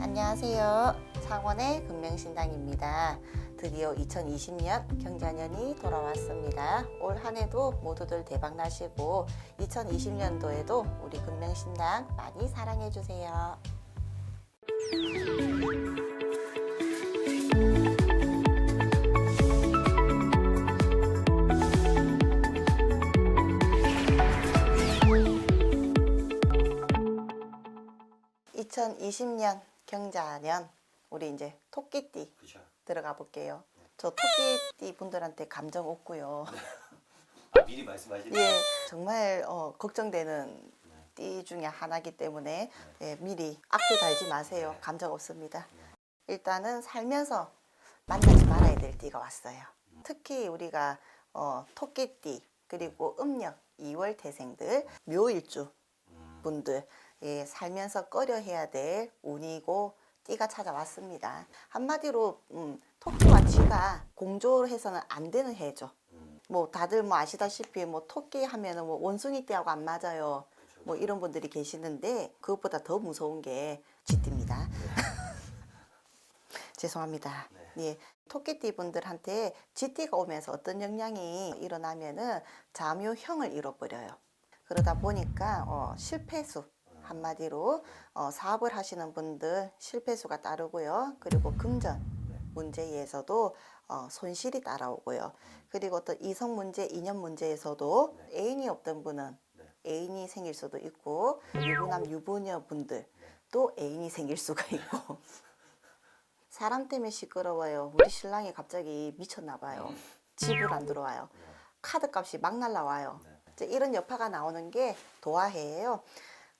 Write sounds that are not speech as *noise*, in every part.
안녕하세요. 창원의 금명신당입니다. 드디어 2020년 경자년이 돌아왔습니다. 올 한 해도 모두들 대박 나시고 2020년도에도 우리 금명신당 많이 사랑해 주세요. (2020년) 경자년 우리 이제 토끼띠 그죠. 들어가 볼게요. 저 토끼띠 분들한테 감정 없고요. 아, 미리 말씀하시는 예, 정말 어, 걱정되는 띠 중에 하나이기 때문에 예, 미리 악플 달지 마세요. 네. 감정 없습니다. 일단은 살면서 만나지 말아야 될 띠가 왔어요. 특히 우리가 어, 토끼띠 그리고 음력 2월 태생들 묘일주 음, 분들 예, 살면서 꺼려 해야 될 운이고 띠가 찾아왔습니다. 한마디로 음, 토끼와 쥐가 공조해서는 안 되는 해죠. 음, 뭐 다들 뭐 아시다시피 뭐 토끼 하면은 뭐 원숭이 띠하고 안 맞아요. 그죠. 뭐 이런 분들이 계시는데 그것보다 더 무서운 게 쥐띠입니다. *laughs* 죄송합니다. 네. 예, 토끼띠 분들한테 쥐띠가 오면서 어떤 영향이 일어나면은 자묘형을 잃어버려요. 그러다 보니까 어, 실패수 한마디로 어, 사업을 하시는 분들 실패수가 따르고요. 그리고 금전 문제에서도 어, 손실이 따라오고요. 그리고 또 이성 문제, 인연 문제에서도 애인이 없던 분은 네. 애인이 생길 수도 있고 유부남 유부녀 분들 또 애인이 생길 수가 있고 *laughs* 사람 때문에 시끄러워요. 우리 신랑이 갑자기 미쳤나 봐요. 집을 안 들어와요. 카드 값이 막 날라와요. 네. 이런 여파가 나오는 게 도화해예요.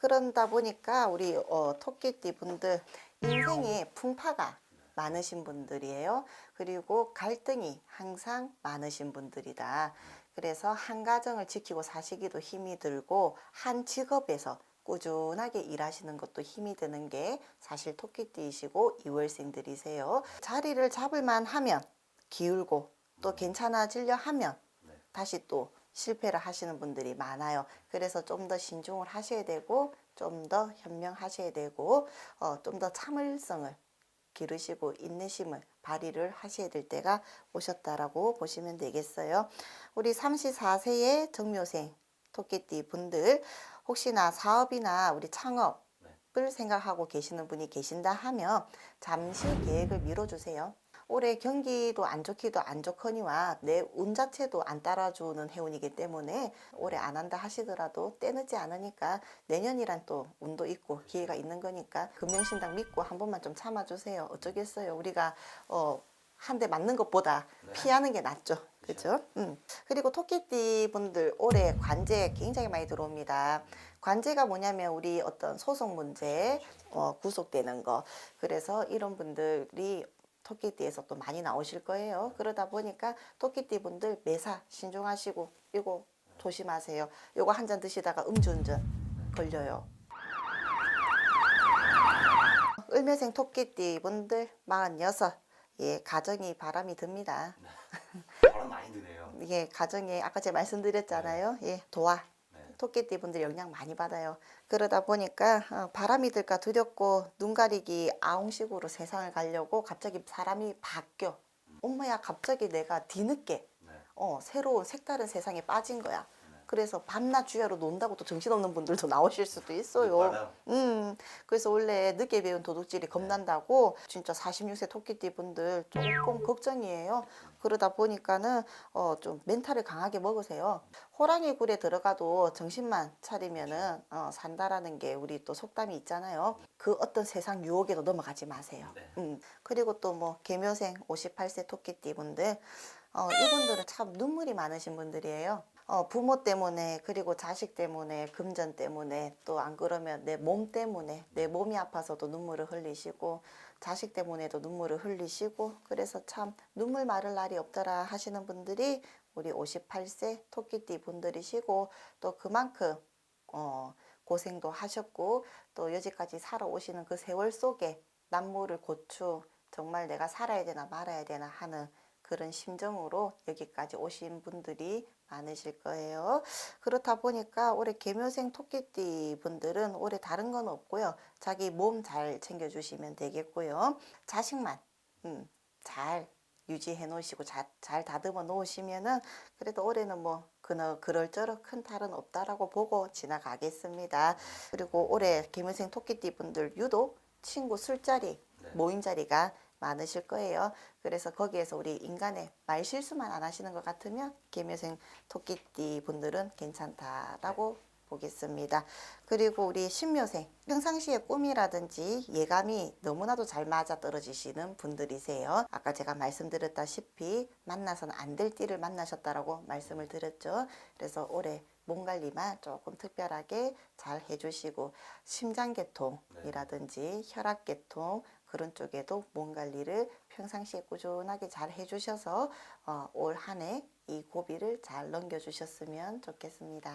그런다 보니까 우리 어, 토끼띠 분들 인생에 풍파가 많으신 분들이에요. 그리고 갈등이 항상 많으신 분들이다. 그래서 한 가정을 지키고 사시기도 힘이 들고 한 직업에서 꾸준하게 일하시는 것도 힘이 드는 게 사실 토끼띠이시고 이월생들이세요. 자리를 잡을만 하면 기울고 또 괜찮아지려 하면 네. 다시 또 실패를 하시는 분들이 많아요. 그래서 좀 더 신중을 하셔야 되고 좀 더 현명하셔야 되고 어, 좀 더 참을성을 기르시고 인내심을 발휘를 하셔야 될 때가 오셨다라고 보시면 되겠어요. 우리 34세의 정묘생 토끼띠 분들 혹시나 사업이나 우리 창업을 생각하고 계시는 분이 계신다 하면 잠시 계획을 미뤄주세요. 올해 경기도 안 좋기도 안 좋거니와 내 운 자체도 안 따라주는 해운이기 때문에 올해 안 한다 하시더라도 때늦지 않으니까 내년이란 또 운도 있고 기회가 있는 거니까 금명신당 믿고 한 번만 좀 참아주세요. 어쩌겠어요. 우리가 어, 한 대 맞는 것보다 네. 피하는 게 낫죠. 그죠? 음. 그리고 토끼띠 분들 올해 관제 굉장히 많이 들어옵니다. 관제가 뭐냐면 우리 어떤 소송 문제, 어, 구속되는 거. 그래서 이런 분들이 토끼띠에서 또 많이 나오실 거예요. 그러다 보니까 토끼띠 분들 매사 신중하시고 이거 조심하세요. 요거 한 잔 드시다가 음주운전 걸려요. 을묘생 토끼띠 분들 46. 예, 가정이 바람이 듭니다. *laughs* 바람 많이 드네요. 이게 가정에 아까 제가 말씀드렸잖아요. 예, 도화. 네. 토끼띠 분들 영향 많이 받아요. 그러다 보니까 어, 바람이 들까 두렵고 눈 가리기 아웅식으로 세상을 가려고 갑자기 사람이 바뀌어. 엄마야 갑자기 내가 뒤늦게 네. 어, 새로운 색다른 세상에 빠진 거야. 그래서 밤낮 주야로 논다고 또 정신없는 분들도 나오실 수도 있어요. 늦바람. 음, 그래서 원래 늦게 배운 도둑질이 겁난다고 진짜 46세 토끼띠 분들 조금 걱정이에요. 그러다 보니까는 어, 좀 멘탈을 강하게 먹으세요. 호랑이 굴에 들어가도 정신만 차리면은 어, 산다라는 게 우리 또 속담이 있잖아요. 그 어떤 세상 유혹에도 넘어가지 마세요. 네. 음, 그리고 또 뭐 개묘생 58세 토끼띠 분들 어, 이분들은 참 눈물이 많으신 분들이에요. 어, 부모 때문에 그리고 자식 때문에 금전 때문에 또 안 그러면 내 몸 때문에 내 몸이 아파서도 눈물을 흘리시고 자식 때문에도 눈물을 흘리시고 그래서 참 눈물 마를 날이 없더라 하시는 분들이 우리 58세 토끼띠 분들이시고 또 그만큼 어, 고생도 하셨고 또 여기까지 살아오시는 그 세월 속에 남모를 고추 정말 내가 살아야 되나 말아야 되나 하는 그런 심정으로 여기까지 오신 분들이 많으실 거예요. 그렇다 보니까 올해 개묘생 토끼띠 분들은 올해 다른 건 없고요. 자기 몸 잘 챙겨주시면 되겠고요. 자식만 음, 잘 유지해 놓으시고 자, 잘 다듬어 놓으시면은 그래도 올해는 뭐 그너 그럴저럴 큰 탈은 없다라고 보고 지나가겠습니다. 그리고 올해 개묘생 토끼띠 분들 유독 친구 술자리 네. 모임 자리가 많으실 거예요. 그래서 거기에서 우리 인간의 말 실수만 안 하시는 것 같으면 개묘생 토끼띠 분들은 괜찮다라고 보겠습니다. 그리고 우리 신묘생 평상시에 꿈이라든지 예감이 너무나도 잘 맞아 떨어지시는 분들이세요. 아까 제가 말씀드렸다시피 만나서는 안 될 띠를 만나셨다라고 말씀을 드렸죠. 그래서 올해 몸 관리만 조금 특별하게 잘 해주시고 심장계통이라든지 혈압계통 그런 쪽에도 몸 관리를 평상시에 꾸준하게 잘 해주셔서 어, 올한 해 이 고비를 잘 넘겨주셨으면 좋겠습니다.